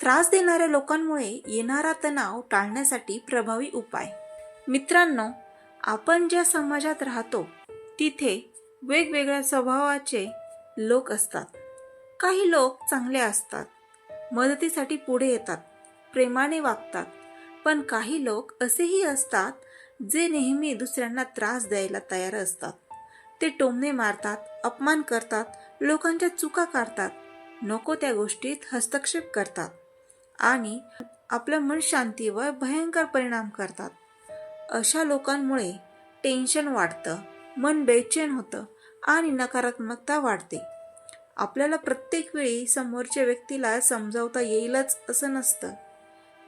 त्रास देणाऱ्या लोकांमुळे येणारा तणाव टाळण्यासाठी प्रभावी उपाय. मित्रांनो आपण ज्या समाजात राहतो तिथे वेगवेगळ्या स्वभावाचे लोक असतात. काही लोक चांगले असतात मदतीसाठी पुढे येतात प्रेमाने वागतात पण काही लोक असेही असतात जे नेहमी दुसऱ्यांना त्रास द्यायला तयार असतात. ते टोमणे मारतात अपमान करतात लोकांच्या चुका काढतात नको त्या गोष्टीत हस्तक्षेप करतात. आणि आपलं मन शांतीवर भयंकर परिणाम करतात. अशा लोकांमुळे टेन्शन वाढतं मन बेचैन होतं आणि नकारात्मकता वाढते. आपल्याला प्रत्येक वेळी समोरच्या व्यक्तीला समजावता येईलच असं नसतं.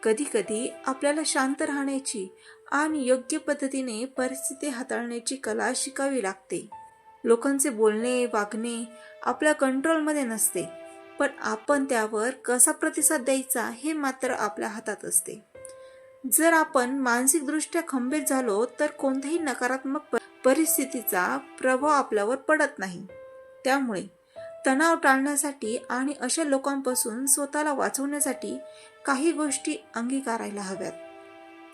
कधीकधी आपल्याला शांत राहण्याची आणि योग्य पद्धतीने परिस्थिती हाताळण्याची कला शिकावी लागते. लोकांचे बोलणे वागणे आपल्या कंट्रोलमध्ये नसते. पण आपण त्यावर कसा प्रतिसाद द्यायचा हे मात्र आपल्या हातात असते. जर आपण मानसिकदृष्ट्या खंबीर झालो तर कोणत्याही नकारात्मक प- परिस्थितीचा प्रभाव आपल्यावर पडत नाही. त्यामुळे तणाव टाळण्यासाठी आणि अशा लोकांपासून स्वतःला वाचवण्यासाठी काही गोष्टी अंगीकारायला हव्यात.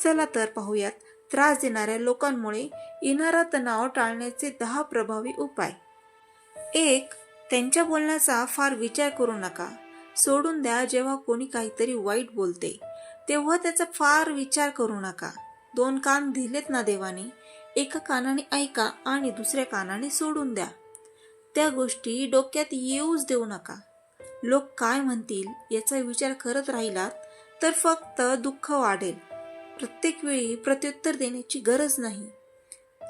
चला तर पाहूयात त्रास देणाऱ्या लोकांमुळे येणारा तणाव टाळण्याचे दहा प्रभावी उपाय. एक त्यांच्या बोलण्याचा फार विचार करू नका. सोडून द्या जेव्हा कोणी काहीतरी वाईट बोलते तेव्हा त्याचा फार विचार करू नका. दोन कान दिलेत ना देवाने? एका कानाने ऐका आणि दुसऱ्या कानाने सोडून द्या. त्या गोष्टी डोक्यात येऊच देऊ नका. लोक काय म्हणतील याचा विचार करत राहिलात तर फक्त दुःख वाढेल. प्रत्येक वेळी प्रत्युत्तर देण्याची गरज नाही.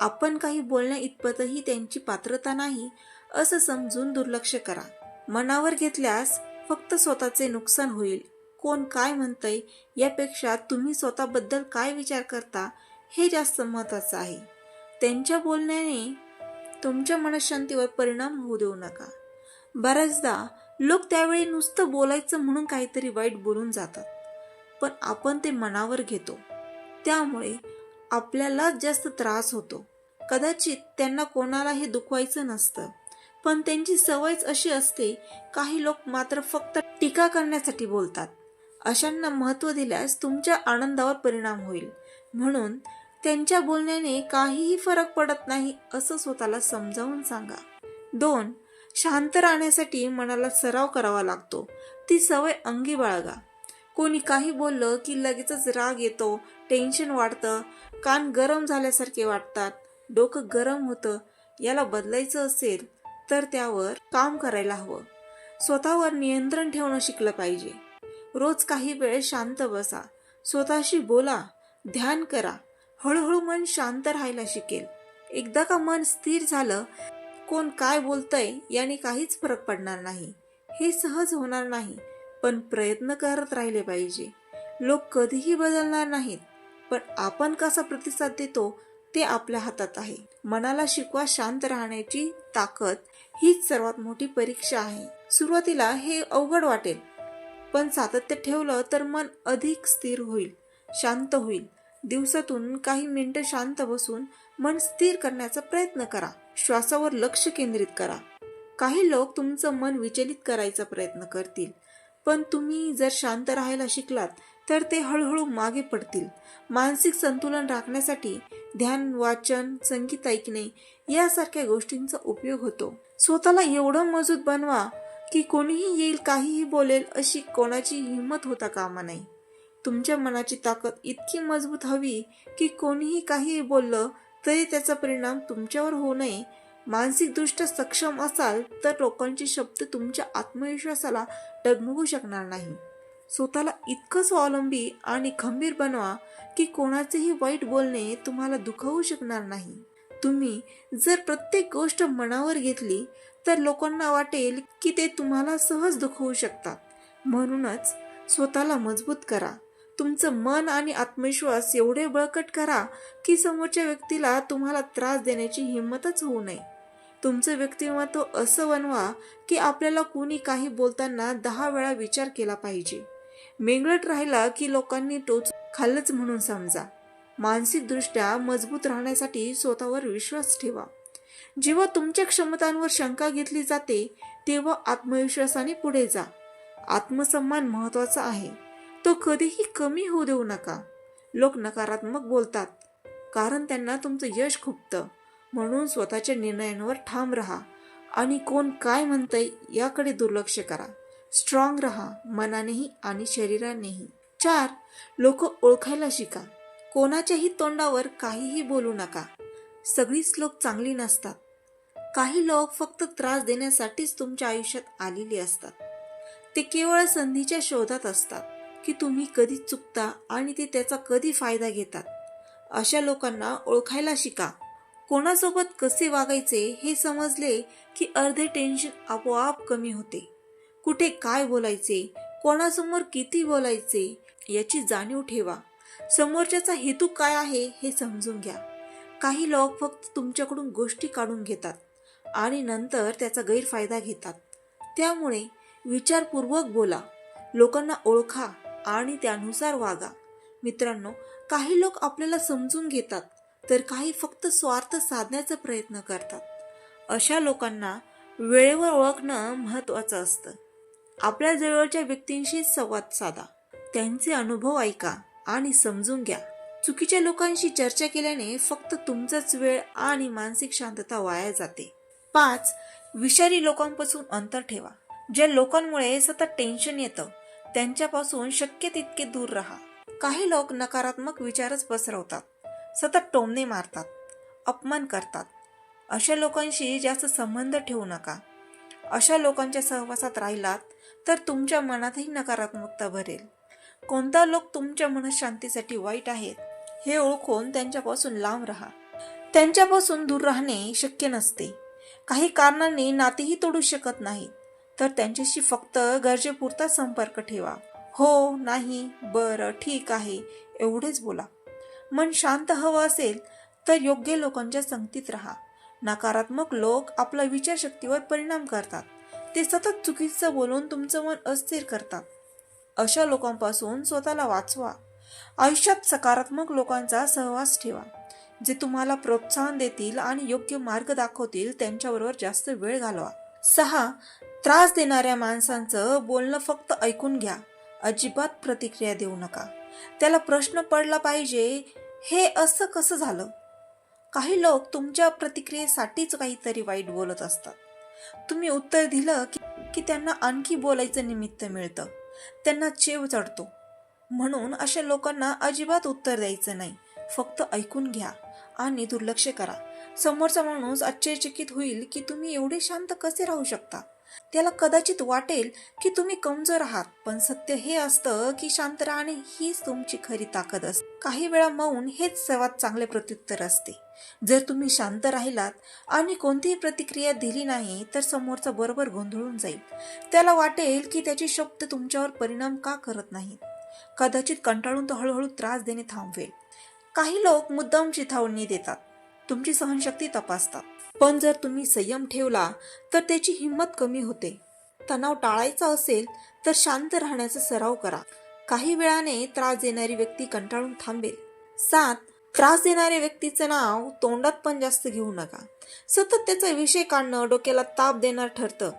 आपण काही बोलण्या इतपतही त्यांची पात्रता नाही असं समजून दुर्लक्ष करा. मनावर घेतल्यास फक्त स्वतःचे नुकसान होईल. कोण काय म्हणतंय यापेक्षा तुम्ही स्वतःबद्दल काय विचार करता हे जास्त महत्वाचं आहे. त्यांच्या बोलण्याने तुमच्या मनशांतीवर परिणाम होऊ देऊ नका. बऱ्याचदा लोक त्यावेळी नुसतं बोलायचं म्हणून काहीतरी वाईट बोलून जातात. पण आपण ते मनावर घेतो. त्यामुळे आपल्यालाच जास्त त्रास होतो. कदाचित त्यांना कोणालाही दुखवायचं नसतं. पण त्यांची सवयच अशी असते काही लोक मात्र फक्त टीका करण्यासाठी बोलतात. अशांना महत्त्व दिल्यास तुमच्या आनंदावर परिणाम होईल. म्हणून त्यांच्या बोलण्याने काहीही फरक पडत नाही असं स्वतःला समजावून सांगा. दोन शांत राहण्यासाठी मनाला सराव करावा लागतो. ती सवय अंगी बाळगा. कोणी काही बोललं की लगेचच राग येतो टेन्शन वाढतं कान गरम झाल्यासारखे वाटतात डोकं गरम होतं याला बदलायचं असेल तर त्यावर काम करायला हवं. स्वतःवर नियंत्रण ठेवणं शिकलं पाहिजे. रोज काही वेळ शांत बसा. स्वतःशी बोला ध्यान करा. हळूहळू मन शांत राहायला शिकेल. एकदा का मन स्थिर झालं कोण काय बोलतंय याने काहीच फरक पडणार नाही. हे सहज होणार नाही पण प्रयत्न करत राहिले पाहिजे. लोक कधीही बदलणार नाहीत पण आपण कसा प्रतिसाद देतो ते आपल्या हातात आहे. मनाला शिकवा शांत राहण्याची ताकद हीच सर्वात मोठी परीक्षा आहे. सुरुवातीला हे अवघड वाटेल पण सातत्य ठेवलं तर मन अधिक स्थिर होईल शांत होईल. दिवसातून काही मिनिटं शांत बसून मन स्थिर करण्याचा प्रयत्न करा. श्वासावर लक्ष केंद्रित करा. काही लोक तुमचं मन विचलित करायचा प्रयत्न करतील पण तुम्ही जर शांत राहायला शिकलात तर ते हळूहळू मागे पडतील. मानसिक संतुलन राखण्यासाठी ध्यान वाचन संगीत ऐकणे यासारख्या गोष्टींचा उपयोग होतो. स्वतःला एवढं मजबूत बनवा की कोणीही येईल काहीही बोलेल अशी कोणाची हिंमत होता कामा नाही तुमच्या मनाची ताकद इतकी मजबूत हवी की कोणीही काहीही बोललं तरी त्याचा परिणाम तुमच्यावर होऊ नये. मानसिकदृष्ट्या सक्षम असाल तर लोकांचे शब्द तुमच्या आत्मविश्वासाला डगमगू शकणार नाही. स्वतःला इतकं स्वावलंबी आणि खंबीर बनवा की कोणाचेही वाईट बोलणे तुम्हाला दुखवू शकणार नाही. तुम्ही जर प्रत्येक गोष्ट मनावर घेतली तर लोकांना वाटेल की ते तुम्हाला सहज दुखवू शकतात. म्हणूनच स्वतःला मजबूत करा. तुमचं मन आणि आत्मविश्वास एवढे बळकट करा की समोरच्या व्यक्तीला तुम्हाला त्रास देण्याची हिंमतच होऊ नये. तुमचं व्यक्तिमत्व असं बनवा की आपल्याला कुणी काही बोलताना दहा वेळा विचार केला पाहिजे. मेंगळट राहिला की लोकांनी टोच खाल्लंच म्हणून समजा. मानसिकदृष्ट्या मजबूत राहण्यासाठी स्वतःवर विश्वास ठेवा. जेव्हा तुमच्या क्षमतांवर शंका घेतली जाते तेव्हा आत्मविश्वासाने पुढे जा. आत्मसन्मान महत्त्वाचा आहे. तो कधीही कमी होऊ देऊ नका. लोक नकारात्मक बोलतात कारण त्यांना तुमचं यश खुपतं. म्हणून स्वतःच्या निर्णयांवर ठाम राहा आणि कोण काय म्हणतंय याकडे दुर्लक्ष करा. स्ट्रॉंग रहा मनानेही आणि शरीरानेही. चार लोक ओळखायला शिका. कोणाच्याही तोंडावर काहीही बोलू नका. सगळीच लोक चांगली नसतात. काही लोक फक्त त्रास देण्यासाठीच तुमच्या आयुष्यात आलेली असतात. ते केवळ संधीच्या शोधात असतात की तुम्ही कधी चुकता आणि ते त्याचा कधी फायदा घेतात. अशा लोकांना ओळखायला शिका. कोणासोबत कसे वागायचे हे समजले की अर्धे टेन्शन आपोआप कमी होते. कुठे काय बोलायचे? कोणासमोर किती बोलायचे? याची जाणीव ठेवा. समोरच्याचा हेतू काय आहे हे समजून घ्या. काही लोक फक्त तुमच्याकडून गोष्टी काढून घेतात आणि नंतर त्याचा गैरफायदा घेतात. त्यामुळे विचारपूर्वक बोला. लोकांना ओळखा आणि त्यानुसार वागा. मित्रांनो काही लोक आपल्याला समजून घेतात तर काही फक्त स्वार्थ साधण्याचा प्रयत्न करतात. अशा लोकांना वेळेवर ओळखणं महत्त्वाचं असतं. आपल्या जवळच्या व्यक्तींशी संवाद साधा. त्यांचे अनुभव ऐका आणि समजून घ्या. चुकीच्या लोकांशी चर्चा केल्याने फक्त तुमचाच वेळ आणि मानसिक शांतता वाया जाते. पाच विषारी लोकांपासून अंतर ठेवा. ज्या लोकांमुळे सतत टेन्शन येतं त्यांच्यापासून शक्य तितके दूर राहा. काही लोक नकारात्मक विचारच पसरवतात. सतत टोमणे मारतात. अपमान करतात. अशा लोकांशी जास्त संबंध ठेवू नका. अशा लोकांच्या सहवासात राहिलात तर तुमच्या मनातही नकारात्मकता भरेल. कोणता लोक तुमच्या मनशांतीसाठी वाईट आहेत हे ओळखून त्यांच्यापासून लांब राहा. त्यांच्यापासून दूर राहणे शक्य नसते. काही कारणांनी नातेही तोडू शकत नाहीत तर त्यांच्याशी फक्त गरजेपुरता संपर्क ठेवा. हो नाही बरं ठीक आहे एवढेच बोला. मन शांत हवं असेल तर योग्य लोकांच्या संगतीत राहा. नकारात्मक लोक आपल्या विचारशक्तीवर परिणाम करतात. ते सतत चुकीचं बोलून तुमचं मन अस्थिर करतात. अशा लोकांपासून स्वतःला वाचवा. आयुष्यात सकारात्मक लोकांचा सहवास ठेवा. जे तुम्हाला प्रोत्साहन देतील आणि योग्य मार्ग दाखवतील त्यांच्याबरोबर जास्त वेळ घालवा. सहा त्रास देणाऱ्या माणसांचं बोलणं फक्त ऐकून घ्या. अजिबात प्रतिक्रिया देऊ नका. त्याला प्रश्न पडला पाहिजे हे असं कसं झालं? काही लोक तुमच्या प्रतिक्रियेसाठीच काहीतरी वाईट बोलत असतात. तुम्ही उत्तर दिलं की, की त्यांना आणखी बोलायचं निमित्त मिळतं. त्यांना चेव चढतो. म्हणून अशा लोकांना अजिबात उत्तर द्यायचं नाही. फक्त ऐकून घ्या आणि दुर्लक्ष करा. समोरचा माणूस आश्चर्यचकित होईल की तुम्ही एवढे शांत कसे राहू शकता? त्याला कदाचित वाटेल की तुम्ही कमजोर आहात पण सत्य हे असतं की शांत राहणे हीच तुमची खरी ताकद असते. काही वेळा मौन हेच सर्वात चांगले प्रत्युत्तर असते. जर तुम्ही शांत राहिलात आणि कोणतीही प्रतिक्रिया दिली नाही तर समोरचा बरोबर गोंधळून जाईल. त्याला वाटेल की त्याचे शब्द तुमच्यावर परिणाम का करत नाहीत. कदाचित कंटाळून तो हळूहळू त्रास देणे थांबवेल. काही लोक मुद्दाम चिथावणी देतात. तुमची सहनशक्ती तपासतात. पण जर तुम्ही संयम ठेवला तर त्याची हिंमत कमी होते. तणाव टाळायचा असेल तर शांत राहण्याचा सराव करा. काही वेळाने त्रास देणारी व्यक्ती कंटाळून थांबेल. सात त्रास देणाऱ्या व्यक्तीचं नाव तोंडात पण जास्त घेऊ नका. सतत त्याचा विषय काढणं डोक्याला ताप देणार ठरतं.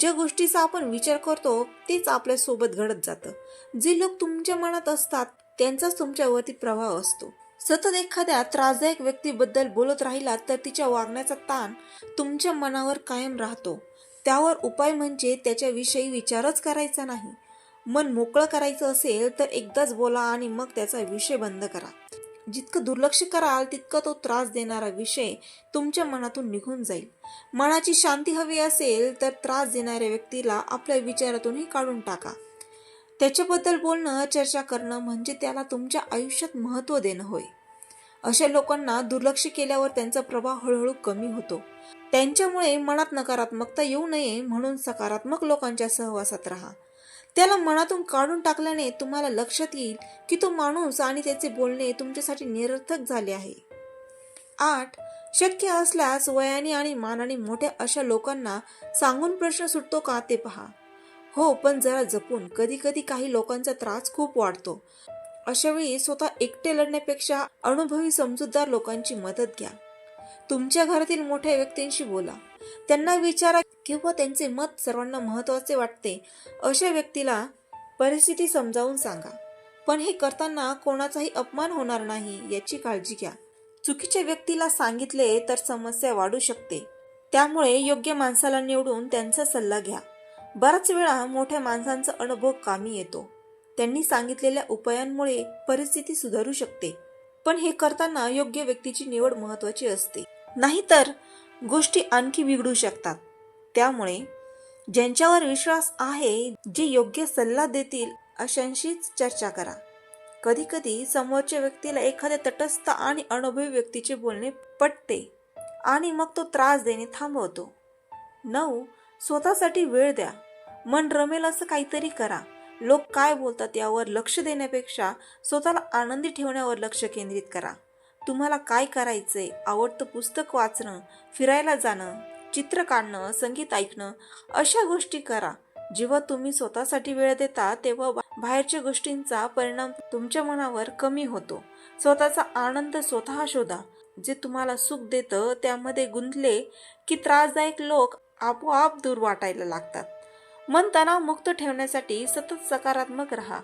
ज्या गोष्टीचा आपण विचार करतो तेच आपल्यासोबत घडत जातं. जे लोक तुमच्या मनात असतात त्यांचाच तुमच्यावरती प्रभाव असतो. सतत एखाद्या त्रासदायक व्यक्तीबद्दल बोलत राहिलात तर तिच्या वागण्याचा ताण तुमच्या मनावर कायम राहतो. त्यावर उपाय म्हणजे त्याच्याविषयी विचारच करायचा नाही. मन मोकळं करायचं असेल तर एकदाच बोला आणि मग त्याचा विषय बंद करा. जितकं दुर्लक्ष कराल तितकं तो त्रास देणारा विषय तुमच्या मनातून निघून जाईल. मनाची शांती हवी असेल तर त्रास देणाऱ्या व्यक्तीला आपल्या विचारातूनही काढून टाका. त्याच्याबद्दल बोलणं चर्चा करणं म्हणजे त्याला तुमच्या आयुष्यात महत्त्व देणं होय. अशा लोकांना दुर्लक्ष केल्यावर त्यांचा प्रभाव हळूहळू कमी होतो. त्यांच्यामुळे मनात नकारात्मकता येऊ नये म्हणून सकारात्मक लोकांच्या सहवासात राहा. त्याला मनातून काढून टाकल्याने तुम्हाला लक्षात येईल की तो माणूस आणि त्याचे बोलणे तुमच्यासाठी निरर्थक झाले आहे. आठ. शक्य असल्यास वयाने आणि मानाने मोठ्या अशा लोकांना सांगून प्रश्न सुटतो का ते पहा. हो पण जरा जपून. कधी कधी काही लोकांचा त्रास खूप वाढतो. अशा वेळी स्वतः एकटे लढण्यापेक्षा अनुभवी समजूतदार लोकांची मदत घ्या. तुमच्या घरातील मोठ्या व्यक्तींशी बोला. त्यांना विचारा किंवा त्यांचे मत सर्वांना महत्त्वाचे वाटते अशा व्यक्तीला परिस्थिती समजावून सांगा. पण हे करताना कोणाचाही अपमान होणार नाही याची काळजी घ्या. चुकीच्या व्यक्तीला सांगितले तर समस्या वाढू शकते. त्यामुळे योग्य माणसाला निवडून त्यांचा सल्ला घ्या. बराच वेळा मोठ्या माणसांचा अनुभव कामी येतो. त्यांनी सांगितलेल्या उपायांमुळे परिस्थिती सुधारू शकते पण हे करताना योग्य व्यक्तीची निवड महत्वाची असते. नाहीतर गोष्टी आणखी बिघडू शकतात. त्यामुळे ज्यांच्यावर विश्वास आहे जे योग्य सल्ला देतील अशांशीच चर्चा करा. कधी कधी समोरच्या व्यक्तीला एखाद्या तटस्थ आणि अनुभवी व्यक्तीचे बोलणे पटते आणि मग तो त्रास देणे थांबवतो. नऊ स्वतःसाठी वेळ द्या. मन रमेल असं काहीतरी करा. लोक काय बोलतात यावर लक्ष देण्यापेक्षा स्वतःला आनंदी ठेवण्यावर लक्ष केंद्रित करा. तुम्हाला काय करायचंय आवडतं पुस्तक वाचणं फिरायला जाणं चित्र काढणं संगीत ऐकणं अशा गोष्टी करा. जेव्हा तुम्ही स्वतःसाठी वेळ देता तेव्हा बाहेरच्या गोष्टींचा परिणाम तुमच्या मनावर कमी होतो. स्वतःचा आनंद स्वतः शोधा. जे तुम्हाला सुख देतं त्यामध्ये गुंतले की त्रासदायक लोक आपोआप दूर वाटायला लागतात. मन तणावमुक्त ठेवण्यासाठी सतत सकारात्मक राहा.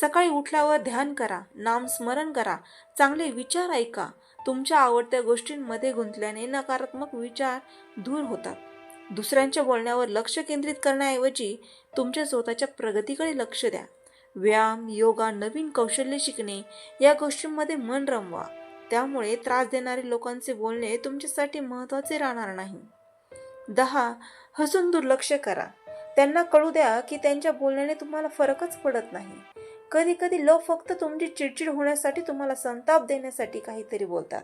सकाळी उठल्यावर ध्यान करा नामस्मरण करा चांगले विचार ऐका. तुमच्या आवडत्या गोष्टींमध्ये गुंतल्याने नकारात्मक विचार दूर होतात. दुसऱ्यांच्या बोलण्यावर लक्ष केंद्रित करण्याऐवजी तुमच्या स्वतःच्या प्रगतीकडे लक्ष द्या. व्यायाम योगा नवीन कौशल्य शिकणे या गोष्टींमध्ये मन रमवा. त्यामुळे त्रास देणारे लोकांचे बोलणे तुमच्यासाठी महत्त्वाचे राहणार नाही. दहा हसून दुर्लक्ष करा. त्यांना कळू द्या की त्यांच्या बोलण्याने तुम्हाला फरकच पडत नाही. कधी कधी लोक फक्त तुमची चिडचिड होण्यासाठी तुम्हाला संताप देण्यासाठी काहीतरी बोलतात.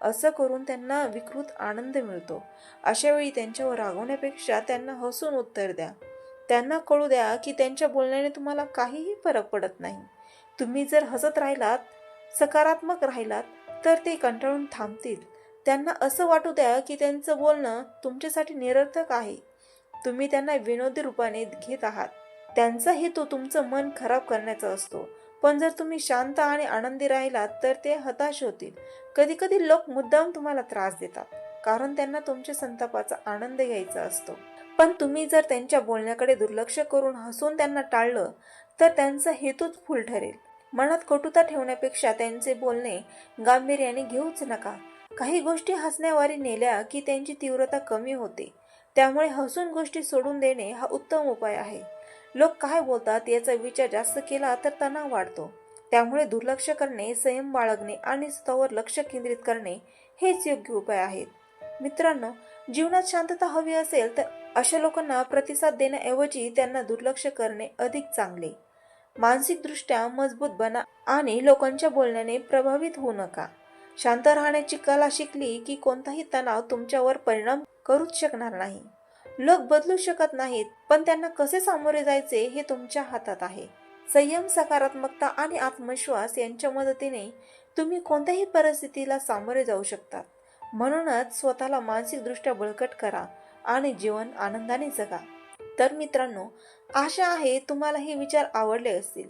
असं करून त्यांना विकृत आनंद मिळतो. अशा वेळी त्यांच्यावर रागवण्यापेक्षा त्यांना हसून उत्तर द्या. त्यांना कळू द्या की त्यांच्या बोलण्याने तुम्हाला काहीही फरक पडत नाही. तुम्ही जर हसत राहिलात सकारात्मक राहिलात तर ते कंटाळून थांबतील. त्यांना असं वाटू द्या की त्यांचं बोलणं तुमच्यासाठी निरर्थक आहे. तुम्ही त्यांना विनोदी रूपाने घेत आहात. त्यांचा हेतू तुमचं मन खराब करण्याचा असतो. पण जर तुम्ही शांत आणि आनंदी राहिलात तर ते हताश होतील. कधी कधी लोक मुद्दाम तुम्हाला त्रास देतात कारण त्यांना तुमच्या संतापाचा आनंद घ्यायचा असतो. पण तुम्ही जर त्यांच्या बोलण्याकडे दुर्लक्ष करून हसून त्यांना टाळलं तर त्यांचा हेतूच फुल ठरेल. मनात कटुता ठेवण्यापेक्षा त्यांचे बोलणे गांभीर्याने घेऊच नका. काही गोष्टी हसण्यावारी नेल्या की त्यांची तीव्रता कमी होते. त्यामुळे हसून गोष्टी सोडून देणे हा उत्तम उपाय आहे. लोक काय बोलतात याचा विचार जास्त केला तर तणाव वाढतो. त्यामुळे दुर्लक्ष करणे संयम बाळगणे आणि स्वतःवर लक्ष केंद्रित करणे हेच योग्य उपाय आहेत. मित्रांनो जीवनात शांतता हवी असेल तर अशा लोकांना प्रतिसाद देण्याऐवजी त्यांना दुर्लक्ष करणे अधिक चांगले. मानसिकदृष्ट्या मजबूत बना आणि लोकांच्या बोलण्याने प्रभावित होऊ नका. शांत राहण्याची कला शिकली की कोणताही तणाव तुमच्यावर परिणाम करूच शकणार नाही. लोक बदलू शकत नाहीत पण त्यांना कसे सामोरे जायचे हे तुमच्या हातात आहे. संयम सकारात्मकता आणि आत्मविश्वास यांच्या मदतीने तुम्ही कोणत्याही परिस्थितीला सामोरे जाऊ शकता. म्हणूनच स्वतःला मानसिकदृष्ट्या बळकट करा आणि जीवन आनंदाने जगा. तर मित्रांनो आशा आहे तुम्हाला हे विचार आवडले असतील.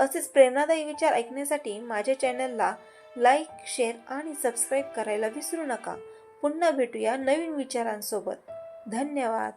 असेच प्रेरणादायी विचार ऐकण्यासाठी माझ्या चॅनलला लाईक शेअर आणि सबस्क्राईब करायला विसरू नका. पुन्हा भेटूया नवीन विचारांसोबत. धन्यवाद.